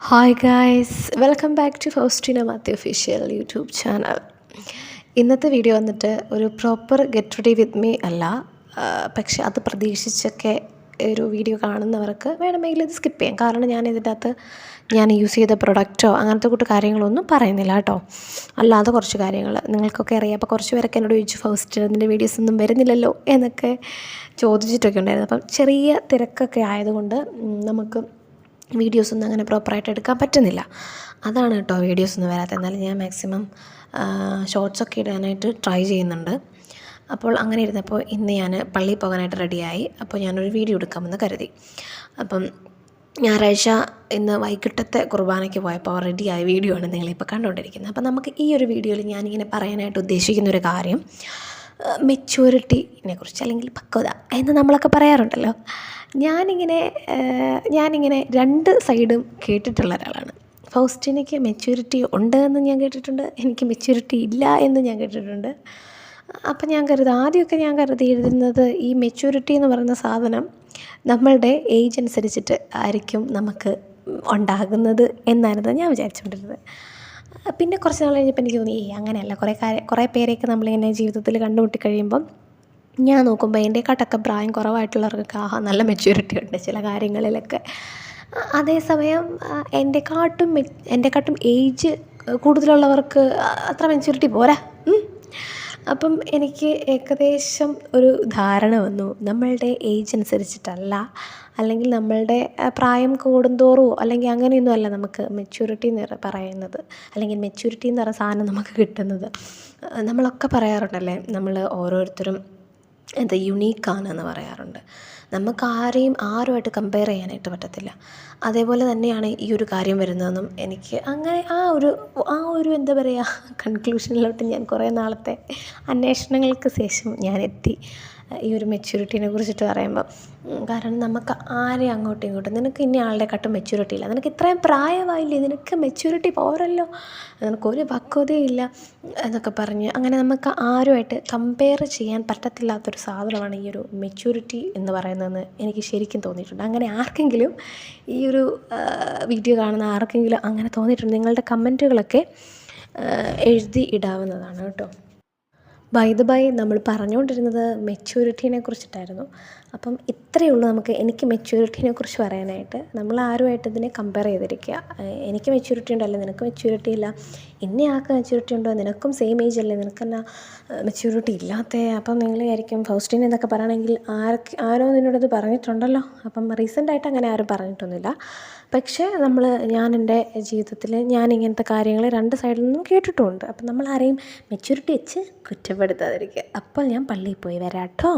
Hi guys welcome back to Faustina Mathew official YouTube channel ഇന്നത്തെ video വന്നിട്ട് ഒരു proper get ready with me അല്ല പക്ഷെ അത് പ്രതീക്ഷിച്ചൊക്കെ ഒരു വീഡിയോ കാണുന്നവർക്ക് വേണമെങ്കിൽ ഇത് സ്കിപ്പ് ചെയ്യാം. കാരണം ഞാൻ ഇതിന്റെ അകത്ത് ഞാൻ യൂസ് ചെയ്ത പ്രൊഡക്റ്റോ അങ്ങനത്തെ കൂട്ട് കാര്യങ്ങളൊന്നും പറയുന്നില്ല കേട്ടോ. അല്ലാതെ കുറച്ച് കാര്യങ്ങൾ. നിങ്ങൾക്കൊക്കെ അറിയാം അപ്പോൾ കുറച്ച് പേരൊക്കെ എന്നോട് ചോദിച്ചു ഫസ്റ്റ് ഇതിന്റെ വീഡിയോസ് ഒന്നും വരുന്നില്ലല്ലോ? എന്നൊക്കെ ചോദിച്ചിട്ടൊക്കെ ഉണ്ടായിരുന്നു. അപ്പം ചെറിയ തിരക്കൊക്കെ ആയതുകൊണ്ട് നമുക്ക് വീഡിയോസ് ഒന്നും അങ്ങനെ പ്രോപ്പറായിട്ട് എടുക്കാൻ പറ്റുന്നില്ല. അതാണ് കേട്ടോ വീഡിയോസ് ഒന്നും വരാത്തത്. എന്നാലും ഞാൻ മാക്സിമം ഷോർട്സൊക്കെ ഇടാനായിട്ട് ട്രൈ ചെയ്യുന്നുണ്ട്. അപ്പോൾ അങ്ങനെ ഇരുന്നപ്പോൾ ഇന്ന് ഞാൻ പള്ളിയിൽ പോകാനായിട്ട് റെഡിയായി അപ്പോൾ ഞാനൊരു വീഡിയോ എടുക്കാമെന്ന് കരുതി. അപ്പം ഞായറാഴ്ച ഇന്ന് വൈകിട്ടത്തെ കുർബാനയ്ക്ക് പോയപ്പോൾ റെഡിയായ വീഡിയോ ആണ് നിങ്ങളിപ്പോൾ കണ്ടുകൊണ്ടിരിക്കുന്നത്. അപ്പോൾ നമുക്ക് ഈ ഒരു വീഡിയോയിൽ ഞാനിങ്ങനെ പറയാനായിട്ട് ഉദ്ദേശിക്കുന്ന ഒരു കാര്യം മെച്യൂരിറ്റിനെ കുറിച്ച് അല്ലെങ്കിൽ പക്വത എന്ന് നമ്മളൊക്കെ പറയാറുണ്ടല്ലോ. ഞാനിങ്ങനെ ഞാനിങ്ങനെ രണ്ട് സൈഡും കേട്ടിട്ടുള്ള ഒരാളാണ്. ഫൗസ്റ്റിനയ്ക്ക് മെച്യൂരിറ്റി ഉണ്ട് എന്ന് ഞാൻ കേട്ടിട്ടുണ്ട് എനിക്ക് മെച്യൂരിറ്റി ഇല്ല എന്ന് ഞാൻ കേട്ടിട്ടുണ്ട്. അപ്പം ഞാൻ കരുതി ആദ്യമൊക്കെ ഞാൻ കരുതി എഴുതുന്നത് ഈ മെച്യൂരിറ്റി എന്ന് പറയുന്ന സാധനം നമ്മളുടെ ഏജ് അനുസരിച്ചിട്ട് ആയിരിക്കും നമുക്ക് ഉണ്ടാകുന്നത് എന്നായിരുന്നു ഞാൻ വിചാരിച്ചുകൊണ്ടിരുന്നത്. പിന്നെ കുറച്ച് നാൾ കഴിഞ്ഞപ്പോൾ എനിക്ക് തോന്നി ഏയ് അങ്ങനെയല്ല കുറേ കാര്യം കുറേ പേരെയൊക്കെ നമ്മളിങ്ങനെ ജീവിതത്തിൽ കണ്ടുമുട്ടി കഴിയുമ്പം ഞാൻ നോക്കുമ്പോൾ എന്റെക്കാട്ടൊക്കെ പ്രായം കുറവായിട്ടുള്ളവർക്കൊക്കെ ആഹാ നല്ല മെച്യൂരിറ്റി ഉണ്ട് ചില കാര്യങ്ങളിലൊക്കെ അതേസമയം എന്റെ എന്റെക്കാട്ടും എന്റെക്കാട്ടും ഏജ് കൂടുതലുള്ളവർക്ക് അത്ര മെച്യൂരിറ്റി പോരാ. അപ്പം എനിക്ക് ഏകദേശം ഒരു ധാരണ വന്നു. നമ്മളുടെ ഏജ് അനുസരിച്ചിട്ടല്ല. അല്ലെങ്കിൽ നമ്മളുടെ പ്രായം കൂടുന്തോറുമോ അല്ലെങ്കിൽ അങ്ങനെയൊന്നുമല്ല നമുക്ക് മെച്യൂരിറ്റി എന്ന് പറയുന്നത്. അല്ലെങ്കിൽ മെച്യൂരിറ്റി എന്ന് പറയുന്ന സാധനം നമുക്ക് കിട്ടുന്നത്. നമ്മളൊക്കെ പറയാറുണ്ടല്ലേ? നമ്മൾ ഓരോരുത്തരും എന്താ യുണീക്കാണെന്ന് പറയാറുണ്ട്. നമുക്ക് ആരെയും ആരുമായിട്ട് കമ്പയർ ചെയ്യാനായിട്ട് പറ്റത്തില്ല. അതേപോലെ തന്നെയാണ് ഈ ഒരു കാര്യം വരുന്നതെന്നും എനിക്ക് അങ്ങനെ ആ ഒരു ആ ഒരു എന്താ പറയുക കൺക്ലൂഷനിലോട്ട് ഞാൻ കുറേ നാളത്തെ അന്വേഷണങ്ങൾക്ക് ശേഷം ഞാൻ എത്തി ഈ ഒരു മെച്യൂരിറ്റീനെ കുറിച്ചിട്ട് പറയുമ്പോൾ കാരണം നമുക്ക് ആരെയും അങ്ങോട്ടും ഇങ്ങോട്ടും നിനക്ക് ഇന്ന ആളുടെ കട്ടും മെച്യൂരിറ്റി ഇല്ല. നിനക്ക് ഇത്രയും പ്രായമായില്ലേ? നിനക്ക് മെച്യൂരിറ്റി പോരല്ലോ. നിനക്കൊരു ഇല്ല എന്നൊക്കെ പറഞ്ഞ് അങ്ങനെ നമുക്ക് ആരുമായിട്ട് കമ്പയർ ചെയ്യാൻ പറ്റത്തില്ലാത്തൊരു സാധനമാണ് ഈ ഒരു മെച്യൂരിറ്റി എന്ന് പറയുന്നതെന്ന് എനിക്ക് ശരിക്കും തോന്നിയിട്ടുണ്ട്. അങ്ങനെ ആർക്കെങ്കിലും ഈ ഒരു വീഡിയോ കാണുന്ന ആർക്കെങ്കിലും അങ്ങനെ തോന്നിയിട്ടുണ്ട് നിങ്ങളുടെ കമന്റുകളൊക്കെ എഴുതി ഇടാവുന്നതാണ് കേട്ടോ. ബൈ ബൈ നമ്മൾ പറഞ്ഞുകൊണ്ടിരുന്നത് മെച്യൂരിറ്റീനെ കുറിച്ചിട്ടായിരുന്നു. അപ്പം ഇത്രയേ ഉള്ളൂ നമുക്ക് എനിക്ക് മെച്യൂരിറ്റീനെ കുറിച്ച് പറയാനായിട്ട്. നമ്മൾ ആരുമായിട്ട് ഇതിനെ കമ്പയർ ചെയ്തിരിക്കുക? എനിക്ക് മെച്യൂരിറ്റി ഉണ്ടല്ലേ? നിനക്ക് മെച്യൂരിറ്റി ഇല്ല. എന്നെ ആൾക്ക് മെച്യൂരിറ്റി ഉണ്ടോ? നിനക്കും സെയിം ഏജ് അല്ലേ? നിനക്കെന്നാ മെച്യൂരിറ്റി ഇല്ലാത്ത. അപ്പം നിങ്ങൾ വിചാരിക്കും ഫൗസ്റ്റീൻ എന്നൊക്കെ പറയണമെങ്കിൽ ആർക്ക് ആരോ നിന്നോടത് പറഞ്ഞിട്ടുണ്ടല്ലോ. അപ്പം റീസെന്റായിട്ട് അങ്ങനെ ആരും പറഞ്ഞിട്ടൊന്നുമില്ല. പക്ഷേ നമ്മൾ ഞാൻ എന്റെ ജീവിതത്തിൽ ഞാൻ ഇങ്ങനത്തെ കാര്യങ്ങൾ രണ്ട് സൈഡിൽ നിന്നും കേട്ടിട്ടുമുണ്ട് അപ്പം നമ്മൾ ആരെയും മെച്യൂരിറ്റി വെച്ച് കുറ്റപ്പെടുത്താതിരിക്കുക അപ്പോൾ ഞാൻ പള്ളിയിൽ പോയി വരാം കേട്ടോ